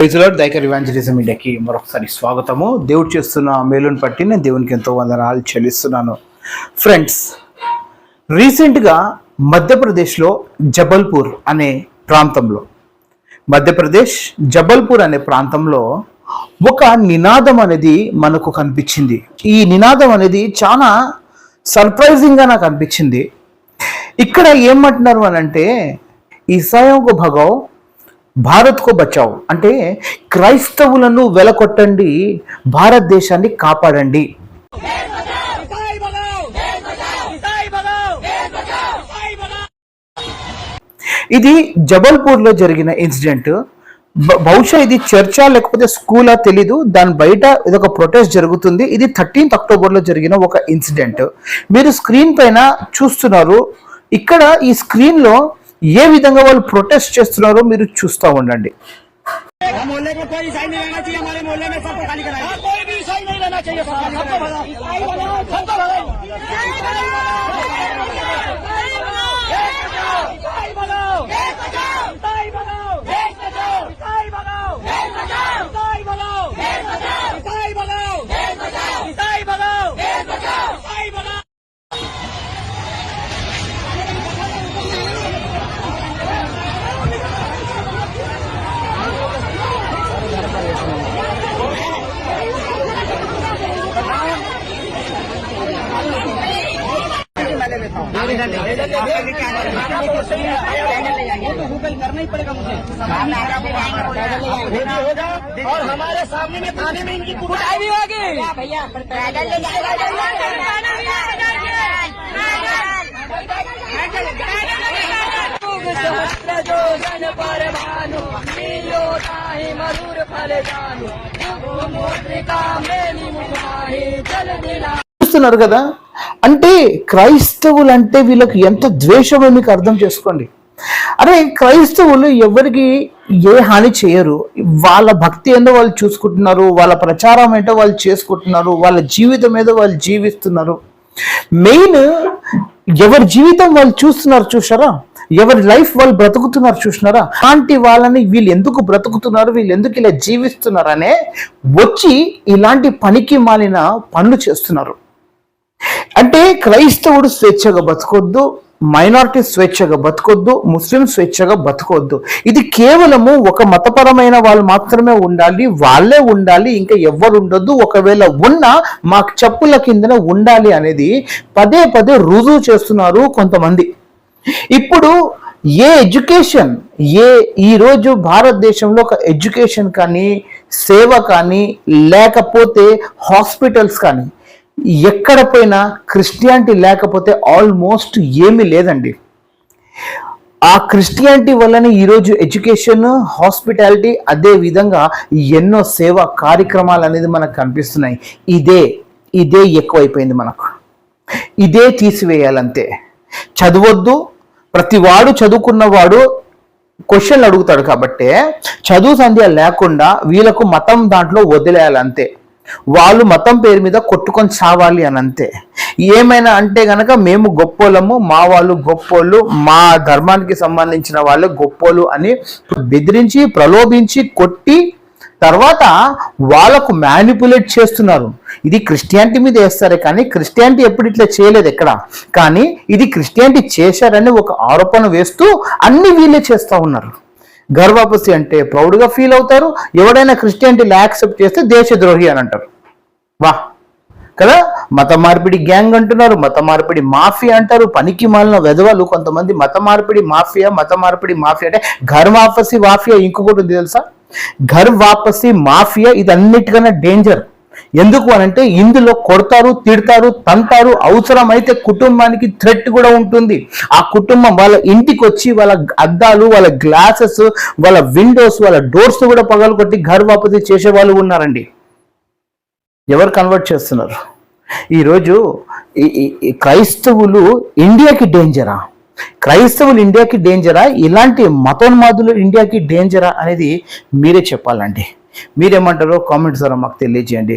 ప్రైజ్లాడ్ దైకర్ evangelism ఇండియాకి మరొకసారి స్వాగతము. దేవుడు చేస్తున్న మేలుని బట్టి నేను దేవునికి ఎంతో వందనాలు చెల్లిస్తున్నాను. ఫ్రెండ్స్ రీసెంట్గా మధ్యప్రదేశ్లో జబల్పూర్ అనే ప్రాంతంలో మధ్యప్రదేశ్ జబల్పూర్ అనే ప్రాంతంలో ఒక నినాదం అనేది మనకు కనిపించింది. ఈ నినాదం అనేది చాలా సర్ప్రైజింగ్గా నాకు అనిపించింది. ఇక్కడ ఏమంటున్నారు అని అంటే ఈసాయోగ భగవ్ భారత్కు బచావు. అంటే క్రైస్తవులను వెలకొట్టండి భారతదేశాన్ని కాపాడండి. ఇది జబల్పూర్లో జరిగిన ఇన్సిడెంట్. బహుశా ఇది చర్చా లేకపోతే స్కూలా తెలీదు. దాని బయట ఇదొక ప్రొటెస్ట్ జరుగుతుంది. ఇది థర్టీన్త్ అక్టోబర్లో జరిగిన ఒక ఇన్సిడెంట్. మీరు స్క్రీన్ పైన చూస్తున్నారు. ఇక్కడ ఈ స్క్రీన్లో ఏ విధంగా వాళ్ళు ప్రొటెస్ట్ చేస్తున్నారో మీరు చూస్తూ ఉండండి. करना ही पड़ेगा मुझे और हमारे सामने में थाने में इनकी कुटाई भी होगी भैया पैदल ले जो जन पर भानु मिलो ताहि मधुर फल जानु मुद्रिका मेली मुखाहि जल दिला చూస్తున్నారు కదా? అంటే క్రైస్తవులు అంటే వీళ్ళకి ఎంత ద్వేషమో మీకు అర్థం చేసుకోండి. అరే క్రైస్తవులు ఎవరికి ఏ హాని చేయరు. వాళ్ళ భక్తి ఏందో వాళ్ళు చూసుకుంటున్నారు వాళ్ళ ప్రచారం ఏంటో వాళ్ళు చేసుకుంటున్నారు వాళ్ళ జీవితం ఏదో వాళ్ళు జీవిస్తున్నారు. మెయిన్ ఎవరి జీవితం వాళ్ళు చూస్తున్నారు చూసారా ఎవరి లైఫ్ వాళ్ళు బ్రతుకుతున్నారు చూసినారా? అలాంటి వాళ్ళని వీళ్ళు ఎందుకు బ్రతుకుతున్నారు? వీళ్ళు ఎందుకు ఇలా జీవిస్తున్నారనే వచ్చి ఇలాంటి పనికి మాలిన పనులు చేస్తున్నారు. అంటే క్రైస్తవుడు స్వేచ్ఛగా బతకొద్దు మైనారిటీ స్వేచ్ఛగా బతకొద్దు ముస్లిం స్వేచ్ఛగా బతకొద్దు. ఇది కేవలము ఒక మతపరమైన వాళ్ళు మాత్రమే ఉండాలి వాళ్ళే ఉండాలి ఇంకా ఎవ్వరు ఉండొద్దు ఒకవేళ ఉన్నా మాకు చెప్పుల కిందన ఉండాలి అనేది పదే పదే రుజువు చేస్తున్నారు కొంతమంది. ఇప్పుడు ఏ ఎడ్యుకేషన్ ఏ ఈరోజు భారతదేశంలో ఒక ఎడ్యుకేషన్ కానీ సేవ కానీ లేకపోతే హాస్పిటల్స్ కానీ ఎక్కడ పోయినా క్రిస్టియానిటీ లేకపోతే ఆల్మోస్ట్ ఏమీ లేదండి. ఆ క్రిస్టియానిటీ వల్లనే ఈరోజు ఎడ్యుకేషన్ హాస్పిటాలిటీ అదే విధంగా ఎన్నో సేవా కార్యక్రమాలు అనేది మనకు కనిపిస్తున్నాయి. ఇదే ఇదే ఎక్కువైపోయింది మనకు. ఇదే తీసివేయాలంతే. చదవద్దు. ప్రతివాడు చదువుకున్నవాడు క్వశ్చన్లు అడుగుతాడు కాబట్టి చదువు సంధ్య లేకుండా వీళ్ళకు మతం దాంట్లో వదిలేయాలంతే. వాళ్ళు మతం పేరు మీద కొట్టుకొని చావాలి అని అంతే. ఏమైనా అంటే గనక మేము గొప్పోళ్ళము మా వాళ్ళు గొప్పోళ్ళు మా ధర్మానికి సంబంధించిన వాళ్ళు గొప్పోళ్ళు అని బెదిరించి ప్రలోభించి కొట్టి తర్వాత వాళ్ళకు మ్యానిపులేట్ చేస్తున్నారు. ఇది క్రిస్టియానిటీ మీద వేస్తారే కానీ క్రిస్టియానిటీ ఎప్పుడు ఇట్లా చేయలేదు ఎక్కడ? కానీ ఇది క్రిస్టియానిటీ చేశారని ఒక ఆరోపణ వేస్తూ అన్ని వీళ్ళే చేస్తూ ఉన్నారు. గర్వపసి అంటే ప్రౌడ్గా ఫీల్ అవుతారు. ఎవడైనా క్రిస్టియానిటీలో యాక్సెప్ట్ చేస్తే దేశద్రోహి అని అంటారు. వా కదా? మత మార్పిడి గ్యాంగ్ అంటున్నారు మత మార్పిడి మాఫియా అంటారు పనికి మాలిన వెధవలు కొంతమంది మత మార్పిడి మాఫియా మత మార్పిడి మాఫియా అంటే ఘర్ వాపసి మాఫియా ఇంకొకటి ఉంది తెలుసా? ఘర్ వాపసి మాఫియా ఇది అన్నిటికన్నా డేంజర్ ఎందుకు అనంటే ఇందులో కొడతారు తిడతారు తంతారు అవసరమైతే కుటుంబానికి థ్రెట్ కూడా ఉంటుంది. ఆ కుటుంబం వాళ్ళ ఇంటికి వచ్చి వాళ్ళ అద్దాలు వాళ్ళ గ్లాసెస్ వాళ్ళ విండోస్ వాళ్ళ డోర్స్ కూడా పగలు కొట్టి గర్వాపతి చేసే వాళ్ళు ఉన్నారండి. ఎవరు కన్వర్ట్ చేస్తున్నారు? ఈరోజు క్రైస్తవులు ఇండియాకి డేంజరా క్రైస్తవులు ఇండియాకి డేంజరా ఇలాంటి మతోన్మాదులు ఇండియాకి డేంజరా అనేది మీరే చెప్పాలండి. మీరేమంటారో కామెంట్స్ ద్వారా మాకు తెలియజేయండి.